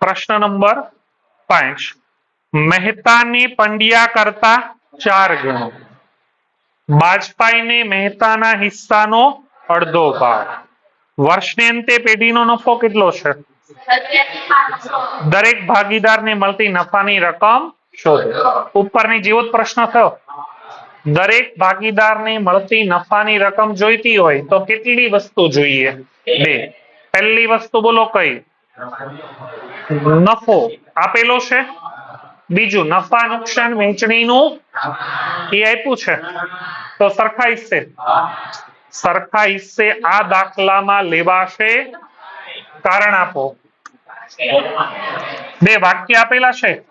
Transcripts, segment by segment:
પ્રશ્ન નંબર પાંચ. મહેતાની પંડ્યા કરતા ચાર ગણો. બાજપાઈને મહેતાના હિસ્સાનો અડધો ભાગ. વર્ષને અંતે પેઢીનો નફો કેટલો છે? દરેક ભાગીદારને મળતી નફાની રકમ શોધો. ઉપરની જેવો જ પ્રશ્ન થયો. દરેક ભાગીદારને મળતી નફાની રકમ જોઈતી હોય તો કેટલી વસ્તુ જોઈએ? બે. પહેલી વસ્તુ બોલો કઈ? નફો આપેલો છે. બીજું, નફા નુકસાન વહેંચણીનું એ આપ્યું છે. તો સરખા હિસ્સે. સરખા હિસ્સે આ દાખલામાં લેવાશે. કારણ આપો. બે વાક્ય આપેલા છે.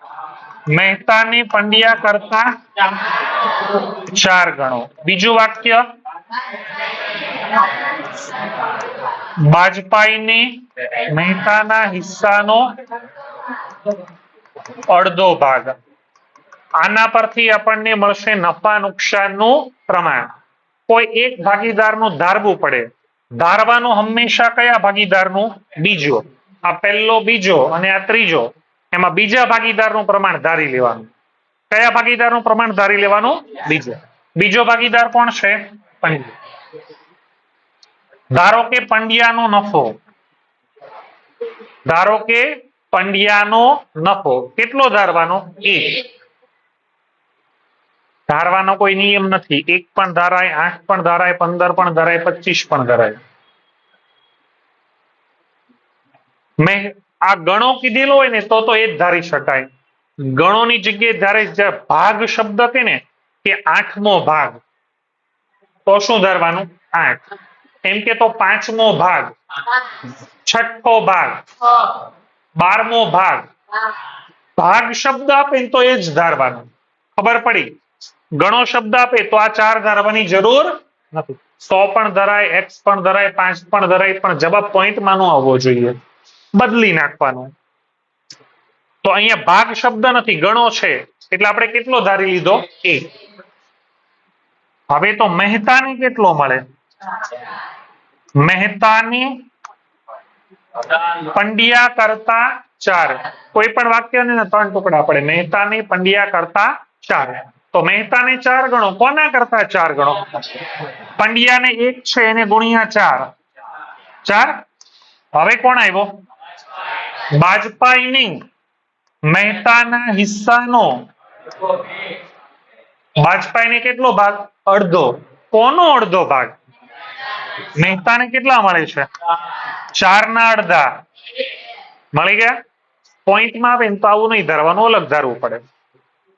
મહેતાને પંડ્યા કરતા ચાર ગણો. બીજું વાક્ય? બાજપાઈને મહેતાના હિસ્સાનો અડધો ભાગ. આના પરથી આપણને મળશે નફા નુકસાનનું પ્રમાણ. કોઈ એક ભાગીદારનું ધારવું પડે. ધારવાનું હંમેશા કયા ભાગીદારનું? બીજો. આ પહેલો, બીજો અને આ ત્રીજો. એમાં બીજા ભાગીદારનું પ્રમાણ ધારી લેવાનું. કયા ભાગીદારનું પ્રમાણ ધારી લેવાનું? બીજો. બીજો ભાગીદાર કોણ છે? પંડ્યા ધારો કે પંડ્યાનો નફો. ધારો કે પંડ્યાનો નફો. કેટલો ધારવાનો? એક. ધારવાનો કોઈ નિયમ નથી. એક પણ ધારાય, આઠ પણ ધારાય, પંદર પણ ધારાય, પચીસ પણ ધારાય. મેં આ ગણો કીધેલો હોય ને તો તો એ જ ધારી શકાય. ગણોની જગ્યાએ ધારે ભાગ શબ્દ કે ને, કે આઠમો ભાગ. તો શું ધારવાનું? આઠ. એમ કે તો પાંચમો ભાગ. છઠ્ઠો ભાગ. બારમો ભાગ. ભાગ શબ્દ આપે તો એ જ ધારવાનો. ખબર પડી? ગણો શબ્દ આપે તો આ ચાર ધારવાની જરૂર નથી. સો પણ ધરાય, એક્સ પણ ધરાય, પાંચ પણ ધરાય, પણ જવાબ પોઈન્ટમાં નો આવવો જોઈએ. બદલી નાખવાનો. તો અહીંયા ભાગ શબ્દ નથી, ગણો છે. એટલે આપણે કેટલો ધારી લીધો? એક. હવે તો મહેતાને કેટલો મળે? મહેતાની પંડ્યા કરતા ચાર. કોઈ પણ વાક્ય ત્રણ ટુકડા પડે. મહેતાની પંડ્યા કરતા ચાર. તો મહેતાને ચાર ગણો. કોના કરતા ચાર ગણો? પંડ્યાને એક છે, એને ગુણ્યા ચાર. ચાર? હવે કોણ આવ્યો? બાજપાઈની મહેતાના હિસ્સાનો. બાજપાઈને કેટલો ભાગ? અડધો. કોનો અડધો ભાગ? મહેતાને કેટલા મળે છે? ચાર ના અડધા. મળી ગયા? પોઈન્ટમાં આવે ને તો આવું નહીં, ધારવાનું અલગ ધારવું પડે.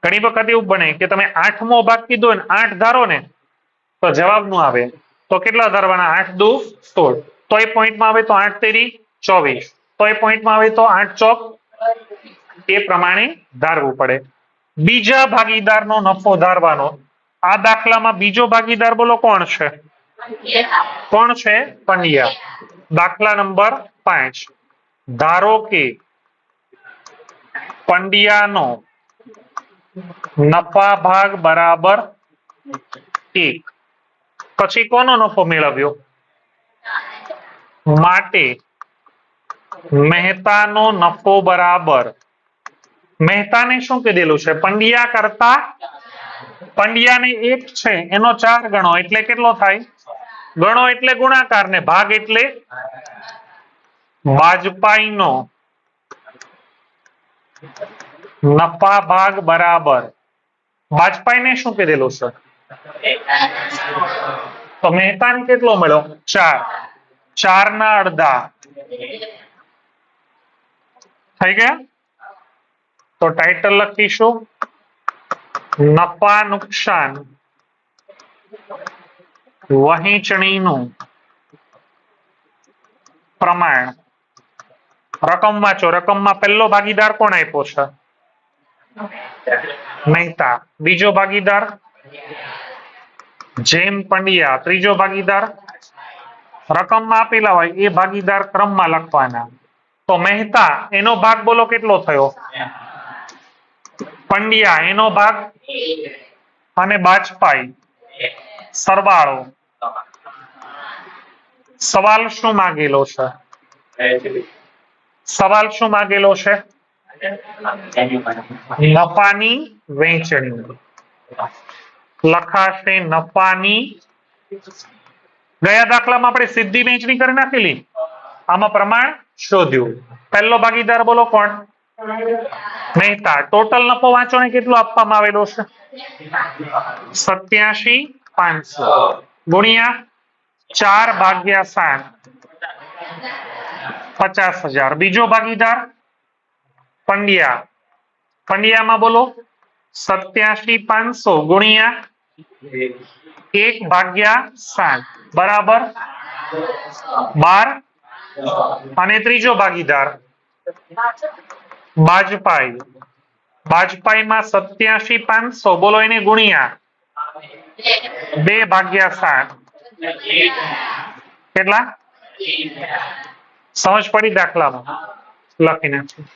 ઘણી વખત એવું બને કે તમે આઠમો ભાગ કીધો ને આઠ ધારો ને, તો જવાબનું આવે. તો કેટલા ધારવાના? આઠ દુ સોળ. તો એ પોઈન્ટમાં આવે તો આઠ તેરી ચોવીસ. તો એ પોઈન્ટમાં આવે તો આઠ ચોક એ પ્રમાણે ધારવું પડે. બીજા ભાગીદારનો નફો ધારવાનો. આ દાખલામાં બીજો ભાગીદાર બોલો કોણ છે? કોણ છે? પંડ્યા. દાખલા નંબર પાંચ. ધારો કે પંડ્યાનો નફા ભાગ બરાબર એક. પછી કોનો નફો મેળવ્યો? માટે મહેતાનો નફો બરાબર. મહેતાને શું કીધેલું છે? પંડ્યા કરતા પંડ્યાને એક છે, એનો ચાર ગણો એટલે કેટલો થાય? ગણો એટલે ગુણાકાર ને ભાગ એટલે બાજપાઈનો નફા ભાગ બરાબર. બાજપાઈને શું કીધેલું, સર? તો મહેતાને કેટલો મળ્યો? ચાર. ચાર ના અડધા. થઈ ગયા? તો ટાઇટલ લખીશું. નફા નુકસાન. વહેંચણીનું પ્રમાણ. રકમ વાંચો, રકમમાં પહેલો ભાગીદાર કોણ આપ્યો છે? મહેતા. બીજો ભાગીદાર? જેમ પંડ્યા. ત્રીજો ભાગીદાર? રકમમાં આપેલા હોય એ ભાગીદાર ક્રમમાં લખવાના. તો મહેતા, એનો ભાગ બોલો કેટલો થયો? પંડ્યા, એનો ભાગ? અને બાજપાઈ. સરવાળો. સવાલ શું માંગેલો છે? સવાલ શું માંગેલો છે? નફાની વહેંચણી લખાશે નફાની. ગયા દાખલામાં આપણે સીધી વહેંચણી કરી નાખેલી. આમાં પ્રમાણ શોધ્યું. પહેલો ભાગીદાર બોલો કોણ? મહેતા ટોટલ નફો વાંચો ને કેટલો આપવામાં આવેલો છે? સત્યાશી પાંચસો. ગુણ્યા ચાર ભાગ્યા સાત. પચાસ હજાર. બીજો ભાગીદાર પંડ્યા. પંડ્યામાં બોલો. સત્યાશી પાંચસો ગુણ્યા એક ભાગ્યા સાત. બરાબર? બાર. અને ત્રીજો ભાગીદાર. બાજપાઈ. બાજપાઈમાં સત્યાશી પાંચસો બોલો એને ગુણ્યા. બે ભાગ્યા સાત. કેટલા? સમજ પડી દાખલામાં. લખી નાખશું.